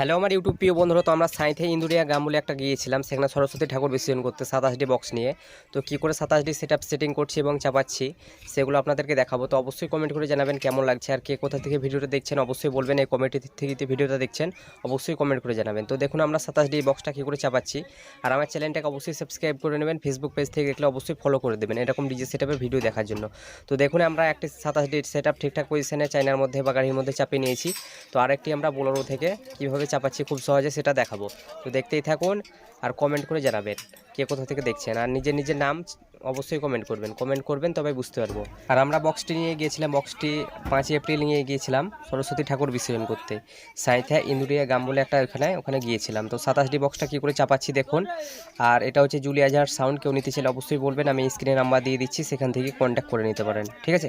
Hello, আমার YouTube প্রিয় বন্ধুরা, তো আমরা সাইথে ইন্দুরিয়া গ্রাম বলে একটা গিয়েছিলাম, সেখানে সরস্বতী ঠাকুর বিসর্জন করতে সাতাশটি বক্স নিয়ে। তো কী করে সাতাশটি সেট আপ সেটিং করছি এবং চাপাচ্ছি, সেগুলো আপনাদেরকে দেখাবো। তো অবশ্যই কমেন্ট করে জানাবেন কেমন লাগছে আর কে কোথা থেকে ভিডিওটা দেখছেন, অবশ্যই বলবেন এই কমেন্ট থেকে ভিডিওটা দেখছেন, অবশ্যই কমেন্ট করে জানাবেন। তো দেখুন, আমরা সাতাশটি বক্সটা কী করে চাপাচ্ছি। আর আমার চ্যানেলটাকে অবশ্যই সাবস্ক্রাইব করে নেবেন ফেসবুক পেজ থেকে দেখলে অবশ্যই ফলো করে দেবেন, এরকম ডিজে সেট ভিডিও দেখার জন্য। তো দেখুন, আমরা একটি সাতাশটি সেট আপ ঠিকঠাক পজিশনে চাইনার মধ্যে বা গাড়ির মধ্যে চাপিয়ে নিয়েছি। তো আরেকটি আমরা বোলোরো থেকে কীভাবে চাপাচ্ছি, খুব সহজে সেটা দেখাবো। তো দেখতেই থাকুন আর কমেন্ট করে জানাবেন কে কোথা থেকে দেখছেন। আর নিজের নিজের নাম অবশ্যই কমেন্ট করবেন। কমেন্ট করবেন তবে বুঝতে পারব। আর আমরা বক্সটি নিয়ে গিয়েছিলাম বক্সটি পাঁচই এপ্রিল নিয়ে গিয়েছিলাম, সরস্বতী ঠাকুর বিসর্জন করতে। সাঁইথা ইন্দুরিয়া গ্রাম বলে একটা ওখানে ওখানে গিয়েছিলাম। তো সাতাশটি বক্সটা কী করে চাপাচ্ছি দেখুন। আর এটা হচ্ছে জুলিয়া জাহার সাউন্ড কেউ নিতে চাইলে অবশ্যই বলবেন, আমি স্ক্রিনে নাম্বার দিয়ে দিচ্ছি, সেখান থেকে কন্ট্যাক্ট করে নিতে পারেন। ঠিক আছে?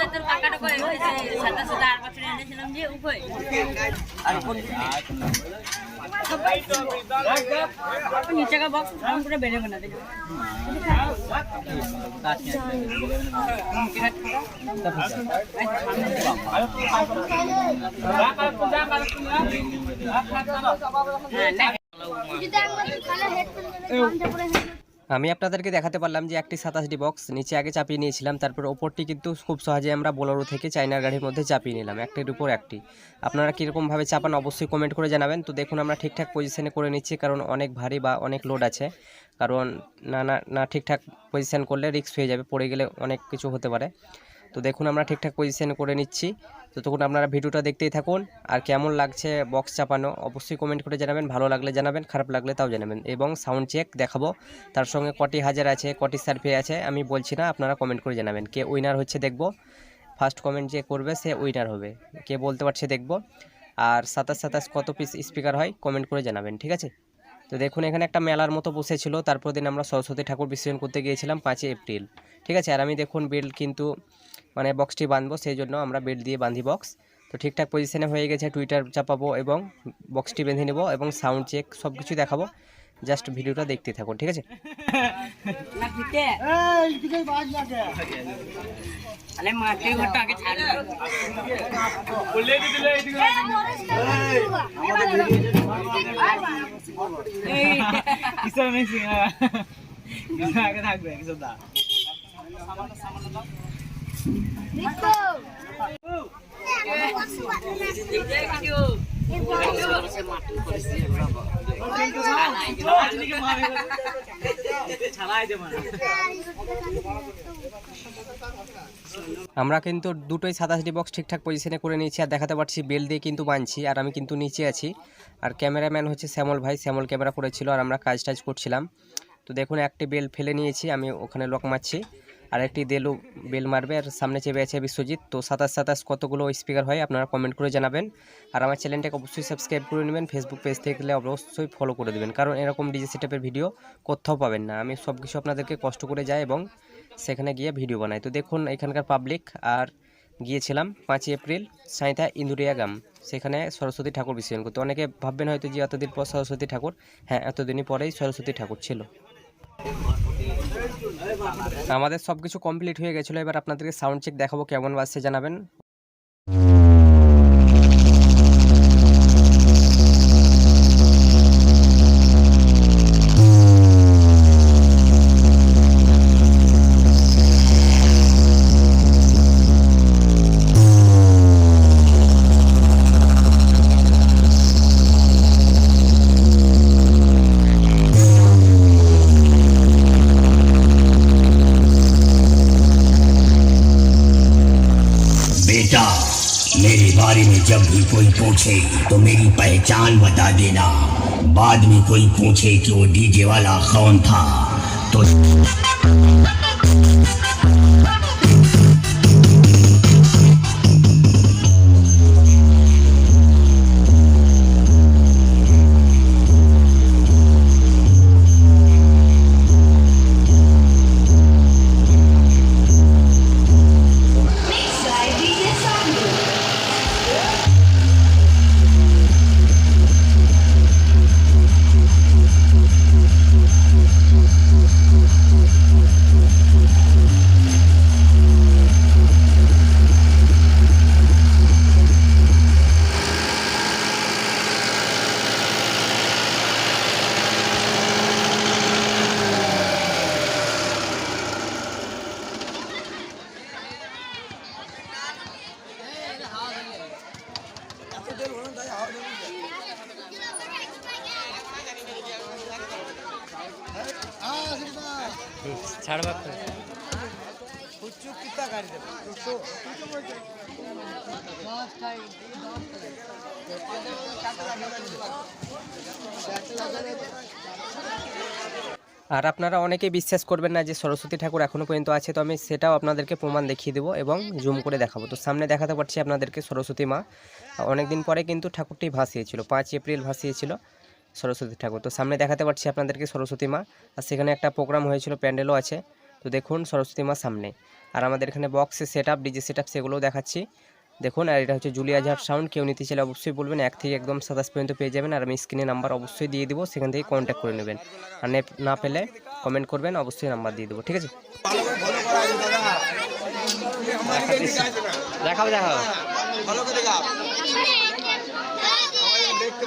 যে তোর কাকাটা কই সাদা সাদা আর বছর এনেছিলাম যে উপরে। আর কোন নিচে কা বক্স ভাঙ করে বেরে বানা দিল যদি আমাদের কালো হেডফোন নেবে কামটা পরে আমি আপনাদেরকে দেখাতে পারলাম যে একটি সাতাশটি বক্স নিচে আগে চাপিয়ে নিয়েছিলাম, তারপর ওপরটি কিন্তু খুব সহজে আমরা বোলোরো থেকে চাইনার গাড়ির মধ্যে চাপিয়ে নিলাম, একটির উপর একটি। আপনারা কীরকমভাবে চাপান অবশ্যই কমেন্ট করে জানাবেন। তো দেখুন, আমরা ঠিকঠাক পজিশানে করে নিচ্ছি, কারণ অনেক ভারী বা অনেক লোড আছে। কারণ না না না ঠিকঠাক পজিশান করলে রিক্স হয়ে যাবে, পড়ে গেলে অনেক কিছু হতে পারে। তো দেখুন আমরা ঠিকঠাক পজিশন করে নিচ্ছি। তো তখন আপনারা ভিডিওটা দেখতেই থাকুন, আর কেমন লাগছে বক্স চাপানো, অবশ্যই কমেন্ট করে জানাবেন, ভালো লাগলে জানাবেন, খারাপ লাগলে তাও জানাবেন। এবং সাউন্ড চেক দেখাবো। তার সঙ্গে কটি হাজার আছে, কটি সার্ভে আছে, আমি বলছি না, আপনারা কমেন্ট করে জানাবেন। কে উইনার হচ্ছে দেখব। ফার্স্ট কমেন্ট যে করবে, সে উইনার হবে। কে বলতে পারছে দেখব। আর সাতাশ সাতাশ কত পিস স্পিকার হয় কমেন্ট করে জানাবেন, ঠিক আছে? তো দেখুন, এখানে একটা মেলার মতো বসেছিল। তারপর দিন আমরা সরস্বতী ঠাকুর বিসর্জন করতে গিয়েছিলাম পাঁচই এপ্রিল, ঠিক আছে? আর আমি দেখুন বিল কিন্তু মানে বক্সটি বাঁধবো সেই জন্য আমরা বেড দিয়ে বাঁধি বক্স তো ঠিকঠাক পজিশানে হয়ে গেছে টুইটার চাপাবো এবং বক্সটি বেঁধে নেব এবং সাউন্ড চেক সব কিছু দেখাবো জাস্ট ভিডিওটা দেখতে থাকুন ঠিক আছে থাকবে আমরা কিন্তু দুটোই সাতাশটি বক্স ঠিকঠাক পজিশনে করে নিয়েছি আর দেখাতে পারছি বেল দিয়ে কিন্তু বানছি আর আমি কিন্তু নিচে আছি। আর ক্যামেরাম্যান হচ্ছে শ্যামল ভাই, শ্যামল ক্যামেরা করেছিল আর আমরা কাজ টাজ করছিলাম। তো দেখুন, একটি বেল ফেলে নিয়েছি, আমি ওখানে লক মারছি। আর একটি দেলু বেল মারবে আর সামনে চেপে আছে বিশ্বজিৎ। তো সাতাশ সাতাশ কতগুলো স্পিকার হয় আপনারা কমেন্ট করে জানাবেন। আর আমার চ্যানেলটাকে অবশ্যই সাবস্ক্রাইব করে নেবেন। ফেসবুক পেজ থেকে অবশ্যই ফলো করে দেবেন। কারণ এরকম ডিজি সেটআপের ভিডিও কোথাও পাবেন না। আমি সব কিছু আপনাদেরকে কষ্ট করে যাই এবং সেখানে গিয়ে ভিডিও বানাই। তো দেখুন এখানকার পাবলিক আর গিয়েছিলাম পাঁচই এপ্রিল সাঁইথা ইন্দুরিয়া গ্রাম। সেখানে সরস্বতী ঠাকুর বিসর্জন করতে। অনেকে ভাববেন হয়তো যে এতদিন পর সরস্বতী ঠাকুর। হ্যাঁ এতদিনই পরেই সরস্বতী ঠাকুর ছিল। আমাদের সব কিছু কমপ্লিট হয়ে গেছিল এবার আপনাদেরকে সাউন্ড চেক দেখাবো কেমন বাজছে জানাবেন। भी कोई पूछे तो मेरी पहचान बता देना बाद में कोई पूछे कि वो डीजे वाला कौन था तो আর আপনারা অনেকেই বিশ্বাস করবেন না যে সরস্বতী ঠাকুর এখনও পর্যন্ত আছে, তো আমি সেটাও আপনাদেরকে প্রমাণ দেখিয়ে দেবো এবং জুম করে দেখাবো। তো সামনে দেখাতে পারছি আপনাদেরকে সরস্বতী মা। অনেকদিন পরে কিন্তু ঠাকুরটি ভাসিয়েছিল, পাঁচ এপ্রিল ভাসিয়েছিল সরস্বতী ঠাকুর। তো সামনে দেখাতে পারছি আপনাদেরকে সরস্বতী মা। আর সেখানে একটা প্রোগ্রাম হয়েছিল, প্যান্ডেলও আছে। তো দেখুন সরস্বতী মা সামনে। আর আমাদের এখানে বক্সে set up DJ set up সেগুলোও দেখাচ্ছি। দেখুন, আর এটা হচ্ছে জুলিয়া ঝাড় সাউন্ড কেউ নিতে চাইলে অবশ্যই বলবেন, এক থেকে একদম সাতাশ পর্যন্ত পেয়ে যাবেন, আর আমি স্ক্রিনে নাম্বার অবশ্যই দিয়ে দেবো, সেখান থেকে কন্ট্যাক্ট করে নেবেন। আর না পেলে কমেন্ট করবেন, অবশ্যই নাম্বার দিয়ে দেবো, ঠিক আছে? দেখাও দেখাও। দেখতে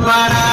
para